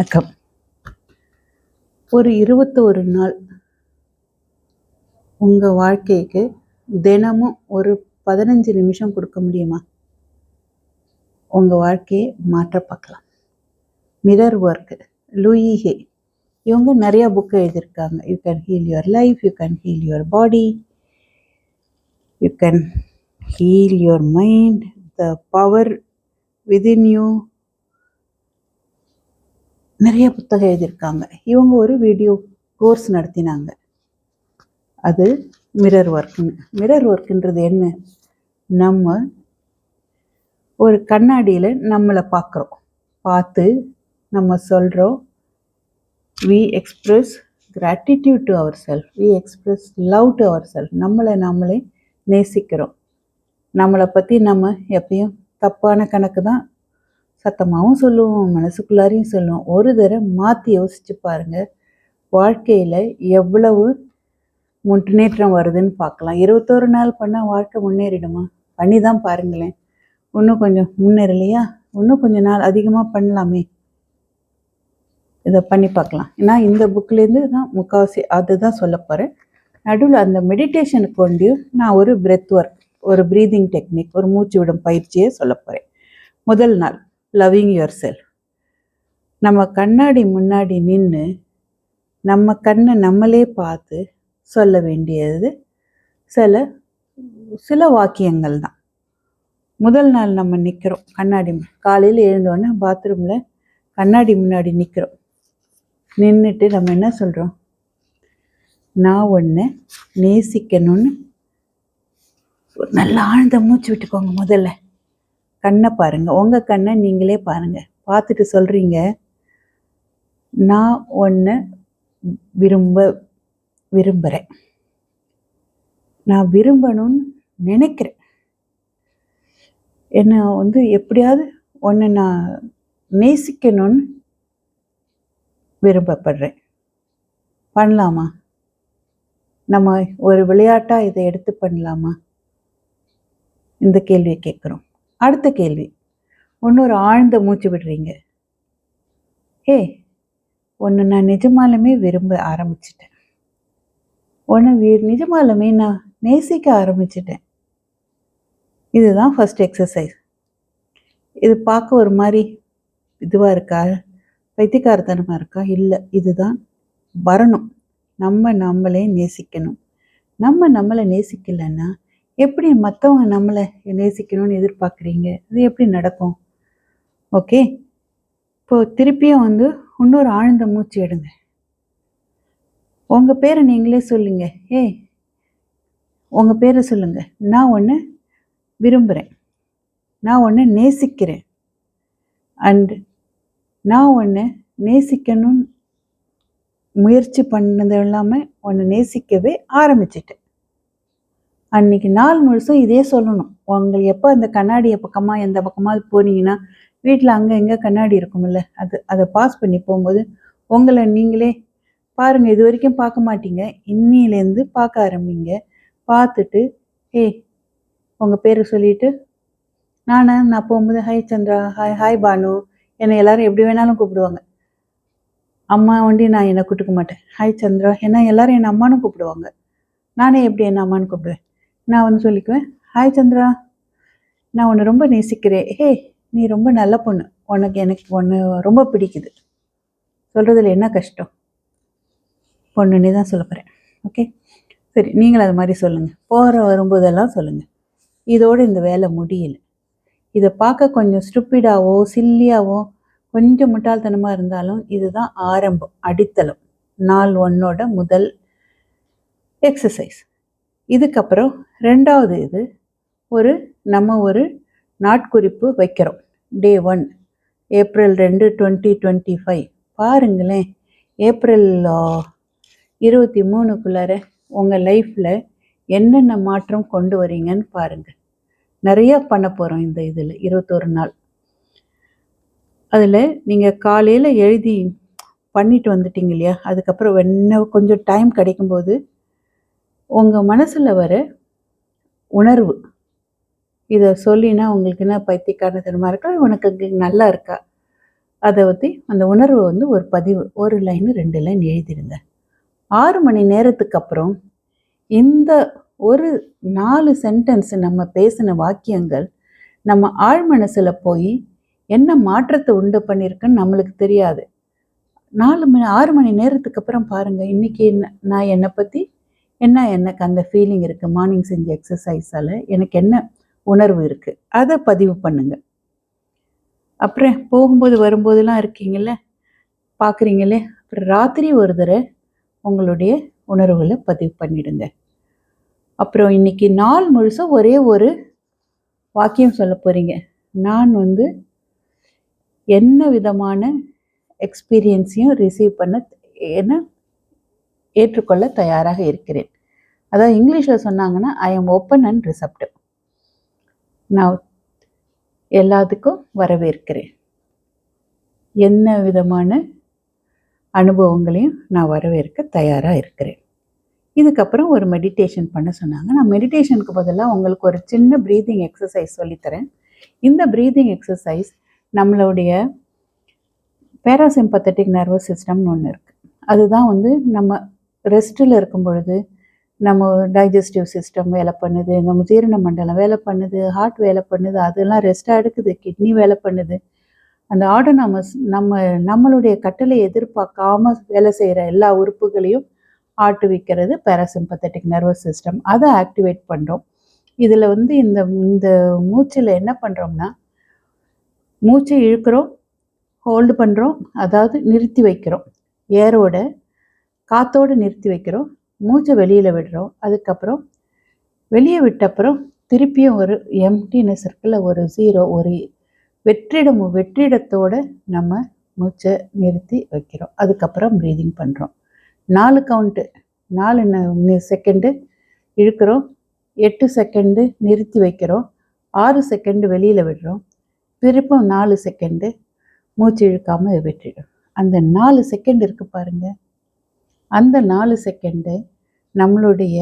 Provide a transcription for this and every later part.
வணக்கம். ஒரு இருபத்தோரு நாள் உங்கள் வாழ்க்கைக்கு தினமும் ஒரு பதினஞ்சு நிமிஷம் கொடுக்க முடியுமா? உங்கள் வாழ்க்கையை மாற்ற பார்க்கலாம். மிரர் ஒர்க்கு லூயி ஹே இவங்க நிறையா புக்கு எழுதியிருக்காங்க. You can heal your life you can heal your body you can heal your mind the power within you நிறைய புத்தகம் எழுதியிருக்காங்க. இவங்க ஒரு வீடியோ கோர்ஸ் நடத்தினாங்க. அது மிரர் ஒர்க்குன்னு மிரர் ஒர்க்குன்றது என்ன? நம்ம ஒரு கண்ணாடியில் நம்மளை பார்க்குறோம் பார்த்து நம்ம சொல்கிறோம் we express gratitude to our self we express love to our self நம்மளை நம்மளே நேசிக்கிறோம். நம்மளை பற்றி நம்ம எப்பயும் தப்பான கணக்கு தான் சத்தமாகவும் சொல்லுவோம் மனசுக்குள்ளாரையும் சொல்லுவோம். ஒரு தடவை மாற்றி யோசிச்சு பாருங்க. வாழ்க்கையில் எவ்வளவு முன்னேற்றம் வருதுன்னு பார்க்கலாம். இருபத்தோரு நாள் பண்ணால் வாழ்க்கை முன்னேறிடுமா? பண்ணி தான் பாருங்களேன். இன்னும் கொஞ்சம் முன்னேறலையா? இன்னும் கொஞ்சம் நாள் அதிகமாக பண்ணலாமே. இதை பண்ணி பார்க்கலாம். ஏன்னா இந்த புக்லேருந்து தான் முக்கால்வாசி அதுதான் சொல்ல போகிறேன் நடுவில் அந்த மெடிடேஷனுக்கு கொண்டு நான் ஒரு பிரெத் ஒர்க் ஒரு ப்ரீதிங் டெக்னிக் ஒரு மூச்சு விடும் பயிற்சியை சொல்ல போகிறேன் முதல் நாள். லவ்விங் யுவர் செல்ஃப் நம்ம கண்ணாடி முன்னாடி நின்று நம்ம கண்ணை நம்மளே பார்த்து சொல்ல வேண்டியது சில சில வாக்கியங்கள் தான். முதல் நாள் நம்ம நிற்கிறோம் கண்ணாடி காலையில் எழுந்தோடனே பாத்ரூமில் கண்ணாடி முன்னாடி நிற்கிறோம் நின்றுட்டு நம்ம என்ன சொல்கிறோம் நான் ஒன்று நேசிக்கணும்னு ஒரு நல்ல ஆழ்ந்த மூச்சு விட்டுக்கோங்க முதல்ல. கண்ணை பாருங்கள் உங்கள் கண்ணை நீங்களே பாருங்கள் பார்த்துட்டு சொல்கிறீங்க நான் ஒன்று விரும்ப விரும்புகிறேன் நான் விரும்பணும்னு நினைக்கிறேன். என்னை வந்து எப்படியாவது ஒன்று நான் நேசிக்கணும்னு விரும்பப்படுறேன். பண்ணலாமா? நம்ம ஒரு விளையாட்டாக இதை எடுத்து பண்ணலாமா? இந்த கேள்வியை கேட்குறோம். அடுத்த கேள்வி. இன்னொரு ஆழ்ந்த மூச்சு விடுறீங்க. ஏ ஒன்று நான் நிஜமாலுமே விரும்ப ஆரம்பிச்சிட்டேன். ஒன்று வி நிஜமாலுமே நான் நேசிக்க ஆரம்பிச்சிட்டேன். இதுதான் ஃபர்ஸ்ட் எக்ஸசைஸ் இது பார்க்க ஒரு மாதிரி இதுவாக இருக்கா? பைத்தியக்காரத்தனமாக இருக்கா? இல்லை இதுதான் வரணும். நம்ம நம்மளே நேசிக்கணும். நம்ம நம்மளை நேசிக்கலைன்னா எப்படி மற்றவங்க நம்மளை நேசிக்கணும்னு எதிர்பார்க்குறீங்க? அது எப்படி நடக்கும்? ஓகே? இப்போது திருப்பியும் வந்து இன்னொரு ஆழ்ந்த மூச்சு எடுங்க. உங்கள் பேரை நீங்களே சொல்லுங்க. ஏய் உங்கள் பேரை சொல்லுங்க. நான் ஒன்று விரும்புகிறேன் நான் ஒன்று நேசிக்கிறேன். அண்டு நான் ஒன்று நேசிக்கணும்னு முயற்சி பண்ணது இல்லாமல் ஒன்று நேசிக்கவே ஆரம்பிச்சிட்டேன். அன்னைக்கு நாள் முழுசும் இதே சொல்லணும். உங்களுக்கு எப்போ அந்த கண்ணாடியை பக்கமாக எந்த பக்கமாக போனீங்கன்னா வீட்டில் அங்கே எங்கே கண்ணாடி இருக்கும்ல அது அதை பாஸ் பண்ணி போகும்போது உங்களை நீங்களே பாருங்கள் இது வரைக்கும் பார்க்க மாட்டீங்க. இன்னிலேருந்து பார்க்க ஆரம்பிங்க. பார்த்துட்டு ஹே உங்கள் பேரை சொல்லிட்டு நானே நான் போகும்போது hi Chandra. Hi hi Bhanu. என்னை எல்லாரும் எப்படி வேணாலும் கூப்பிடுவாங்க. அம்மா ஒண்டி நான் என்னை கூப்பிட்டுக்க மாட்டேன். ஹாய் சந்திரா. ஏன்னா எல்லாரும் என்னை அம்மானு கூப்பிடுவாங்க. நானே எப்படி என்ன அம்மான்னு கூப்பிடுவேன்? நான் வந்து சொல்லிக்குவேன். ஹாய் சந்திரா. நான் உன்னை ரொம்ப நேசிக்கிறேன். ஹே நீ ரொம்ப நல்ல பொண்ணு. உனக்கு எனக்கு ஒன்று ரொம்ப பிடிக்குது. சொல்கிறதுல என்ன கஷ்டம்? பொண்ணுன்னே தான் சொல்ல போகிறேன் ஓகே சரி நீங்களும் அது மாதிரி சொல்லுங்கள் போகிற வரும்போதெல்லாம் சொல்லுங்கள் இதோடு இந்த வேலை முடியல. இதை பார்க்க கொஞ்சம் ஸ்டூப்பிடாவோ சில்லியாவோ கொஞ்சம் முட்டாள்தனமாக இருந்தாலும் இதுதான் ஆரம்பம் அடித்தளம். நாள் ஒன்னோட முதல் எக்ஸசைஸ் இதுக்கப்புறம் ரெண்டாவது இது ஒரு நம்ம ஒரு நாட்குறிப்பு வைக்கிறோம். டே ஒன் ஏப்ரல் ரெண்டு டுவெண்ட்டி டுவெண்ட்டி ஃபைவ் பாருங்களேன் ஏப்ரல் இருபத்தி மூணுக்குள்ளார உங்கள் லைஃப்பில் என்னென்ன மாற்றம் கொண்டு வரீங்கன்னு பாருங்கள் நிறையா பண்ண போகிறோம் இந்த இதில் இருபத்தொரு நாள். அதில் நீங்கள் காலையில் எழுதி பண்ணிட்டு வந்துட்டீங்க இல்லையா? அதுக்கப்புறம் என்ன கொஞ்சம் டைம் கிடைக்கும்போது உங்கள் மனசில் வர உணர்வு. இதை சொல்லினா உங்களுக்கு என்ன பைத்தியக்காரத்தனமாக இருக்கா? உனக்கு நல்லா இருக்கா? அதை பற்றி அந்த உணர்வு வந்து ஒரு பதிவு. ஒரு லைன் ரெண்டு லைன் எழுதிடுங்க ஆறு மணி நேரத்துக்கு அப்புறம் இந்த ஒரு நாலு சென்டென்ஸ் நம்ம பேசின வாக்கியங்கள் நம்ம ஆழ் மனசில் போய் என்ன மாற்றத்தை உண்டு பண்ணியிருக்குன்னு நம்மளுக்கு தெரியாது. நாலு மணி ஆறு மணி நேரத்துக்கு அப்புறம் பாருங்கள் இன்றைக்கி நான் என்னை பற்றி என்ன எனக்கு அந்த ஃபீலிங் இருக்குது மார்னிங் செஞ்ச எக்ஸசைஸால் எனக்கு என்ன உணர்வு இருக்குது அதை பதிவு பண்ணுங்க. அப்புறம் போகும்போது வரும்போதெல்லாம் இருக்கீங்கள பார்க்குறீங்களே? அப்புறம் ராத்திரி ஒரு தடவை உங்களுடைய உணர்வுகளை பதிவு பண்ணிடுங்க. அப்புறம் இன்னைக்கு நாள் முழுசாக ஒரே ஒரு வாக்கியம் சொல்ல போகிறீங்க நான் வந்து என்ன விதமான எக்ஸ்பீரியன்ஸையும் ரிசீவ் பண்ண என்ன ஏற்றுக்கொள்ள தயாராக இருக்கிறேன். அதாவது இங்கிலீஷில் சொன்னாங்கன்னா I am open and receptive நான் எல்லாத்துக்கும் வரவேற்கிறேன். என்ன விதமான அனுபவங்களையும் நான் வரவேற்க தயாராக இருக்கிறேன். இதுக்கப்புறம் ஒரு மெடிடேஷன் பண்ண சொன்னாங்க. நான் மெடிடேஷனுக்கு பதிலாக உங்களுக்கு ஒரு சின்ன ப்ரீதிங் எக்ஸசைஸ் சொல்லித்தரேன். இந்த ப்ரீதிங் எக்ஸசைஸ் நம்மளுடைய பேராசிம்பத்தட்டிக் நர்வஸ் சிஸ்டம்னு ஒன்று இருக்குது அதுதான் வந்து நம்ம ரெஸ்ட்டில் இருக்கும் பொழுது நம்ம டைஜஸ்டிவ் சிஸ்டம் வேலை பண்ணுது நம்ம ஜீரண மண்டலம் வேலை பண்ணுது ஹார்ட் வேலை பண்ணுது அதெல்லாம் ரெஸ்ட்டாக எடுக்குது கிட்னி வேலை பண்ணுது. அந்த ஆட்டோனாமஸ் நம்ம நம்மளுடைய கட்டளை எதிர்பார்க்காம வேலை செய்கிற எல்லா உறுப்புகளையும் ஆட்டுவிக்கிறது பேராசிம்பத்தட்டிக் நர்வஸ் சிஸ்டம் அதை ஆக்டிவேட் பண்ணுறோம் இதில் வந்து இந்த இந்த மூச்சில் என்ன பண்ணுறோம்னா மூச்சை இழுக்கிறோம் ஹோல்டு பண்ணுறோம் அதாவது நிறுத்தி வைக்கிறோம். ஏரோட காத்தோடு நிறுத்தி வைக்கிறோம். மூச்சை வெளியில் விடுறோம். அதுக்கப்புறம் வெளியே விட்டப்புறம் திருப்பியும் ஒரு எம்டினஸ் இருக்குல்ல ஒரு ஜீரோ ஒரு வெற்றிடம் வெற்றிடத்தோடு நம்ம மூச்சை நிறுத்தி வைக்கிறோம். அதுக்கப்புறம் ப்ரீதிங் பண்ணுறோம் நாலு கவுண்ட்டு நாலு செகண்டு இழுக்கிறோம். எட்டு செகண்டு நிறுத்தி வைக்கிறோம். ஆறு செகண்டு வெளியில் விடுறோம். திருப்பும் நாலு செகண்டு மூச்சு இழுக்காமல் வெற்றிடும். அந்த நாலு செகண்ட் இருக்குது பாருங்கள் அந்த நாலு செகண்டு நம்மளுடைய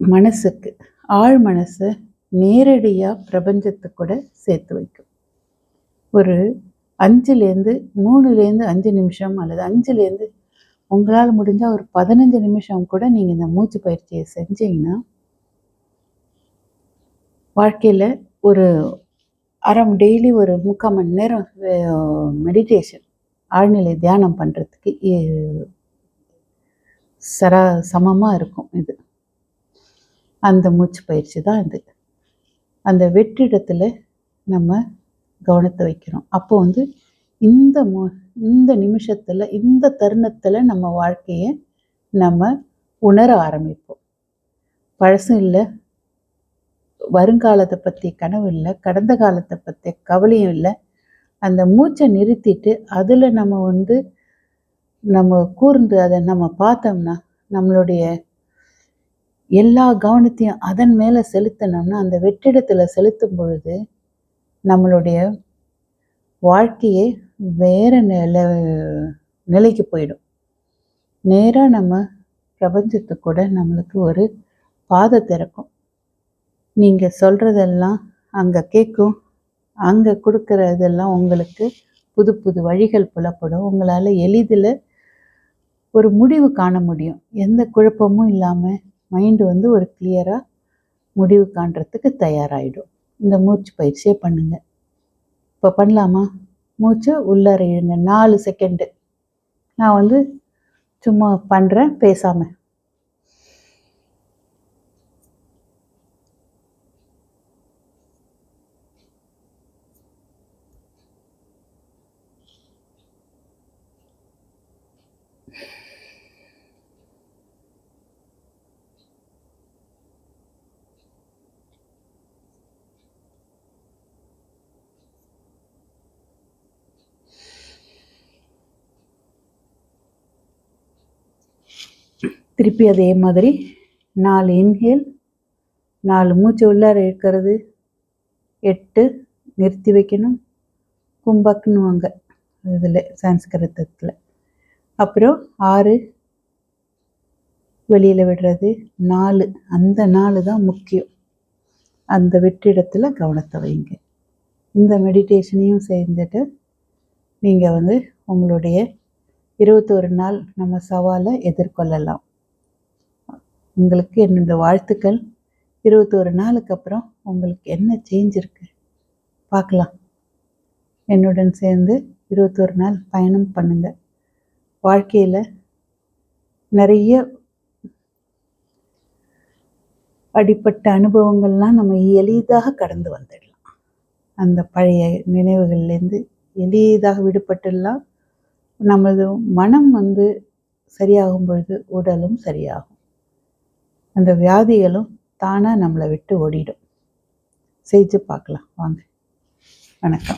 மனசுக்கு ஆழ் மனசை நேரடியாக பிரபஞ்சத்தை கூட சேர்த்து வைக்கும். ஒரு அஞ்சுலேருந்து மூணுலேருந்து அஞ்சு நிமிஷம் அல்லது அஞ்சுலேருந்து உங்களால் முடிஞ்சால் ஒரு பதினஞ்சு நிமிஷம் கூட நீங்கள் இந்த மூச்சு பயிற்சியை செஞ்சீங்கன்னா வாழ்க்கையில் ஒரு அறம் டெய்லி ஒரு முக்கால் மணி நேரம் மெடிடேஷன் ஆழ்நிலை தியானம் பண்ணுறதுக்கு சரா சமமாக இருக்கும் இது. அந்த மூச்சு பயிற்சி தான் இது. அந்த வெற்றிடத்தில் நம்ம கவனத்தை வைக்கிறோம். அப்போ வந்து இந்த மு இந்த நிமிஷத்தில் இந்த தருணத்தில் நம்ம வாழ்க்கையை நம்ம உணர ஆரம்பிப்போம். பழசும் இல்லை வருங்காலத்தை பற்றி கனவு இல்லை கடந்த காலத்தை பற்றி கவலையும் இல்லை அந்த மூச்சை நிறுத்திட்டு அதில் நம்ம வந்து நம்ம கூர்ந்து அதை நம்ம பார்த்தோம்னா நம்மளுடைய எல்லா கவனத்தையும் அதன் மேலே செலுத்தினோம்னா அந்த வெற்றிடத்தில் செலுத்தும் பொழுது நம்மளுடைய வாழ்க்கையே வேறு நில நிலைக்கு போயிடும். நேராக நம்ம பிரபஞ்சத்து கூட நம்மளுக்கு ஒரு பாதை திறக்கும். நீங்கள் சொல்கிறதெல்லாம் அங்கே கேட்கும். அங்கே கொடுக்குற இதெல்லாம் உங்களுக்கு புது புது வழிகள் புலப்படும். உங்களால் எளிதில் ஒரு முடிவு காண முடியும். எந்த குழப்பமும் இல்லாமல் மைண்டு வந்து ஒரு கிளியராக முடிவு காண்றதுக்கு தயாராகிடும் இந்த மூச்சு பயிற்சியை பண்ணுங்கள் இப்போ பண்ணலாமா? மூச்சை உள்ளார இழுங்க. நாலு செகண்டு நான் வந்து சும்மா பண்ணுறேன் பேசாமல் திருப்பி அதே மாதிரி நாலு இன்ஹேல் நாலு மூச்சு உள்ளார இருக்கிறது எட்டு நிறுத்தி வைக்கணும். கும்பக்குன்னுவாங்க இதில் சான்ஸ்கிருதத்தில் அப்புறம் ஆறு வெளியில் விடுறது. நாலு அந்த நாலு தான் முக்கியம். அந்த வெற்றிடத்தில் கவனத்தை வைங்க. இந்த மெடிடேஷனையும் செஞ்சுட்டு நீங்கள் வந்து உங்களுடைய இருபத்தோரு நாள் நம்ம சவாலை எதிர்கொள்ளலாம். உங்களுக்கு என்னோட வாழ்த்துக்கள். இருபத்தோரு நாளுக்கு அப்புறம் உங்களுக்கு என்ன சேஞ்ச் இருக்கு? பார்க்கலாம். என்னுடன் சேர்ந்து இருபத்தோரு நாள் பயணம் பண்ணுங்க. வாழ்க்கையில் நிறைய அடிப்பட்ட அனுபவங்கள்லாம் நம்ம எளிதாக கடந்து வந்துடலாம். அந்த பழைய நினைவுகள்லேருந்து எளிதாக விடுபட்டுலாம் நமது மனம் வந்து சரியாகும் பொழுது உடலும் சரியாகும். அந்த வியாதிகளும் தானாக நம்மளை விட்டு ஓடிடும். செய்து பார்க்கலாம். வாங்க. வணக்கம்.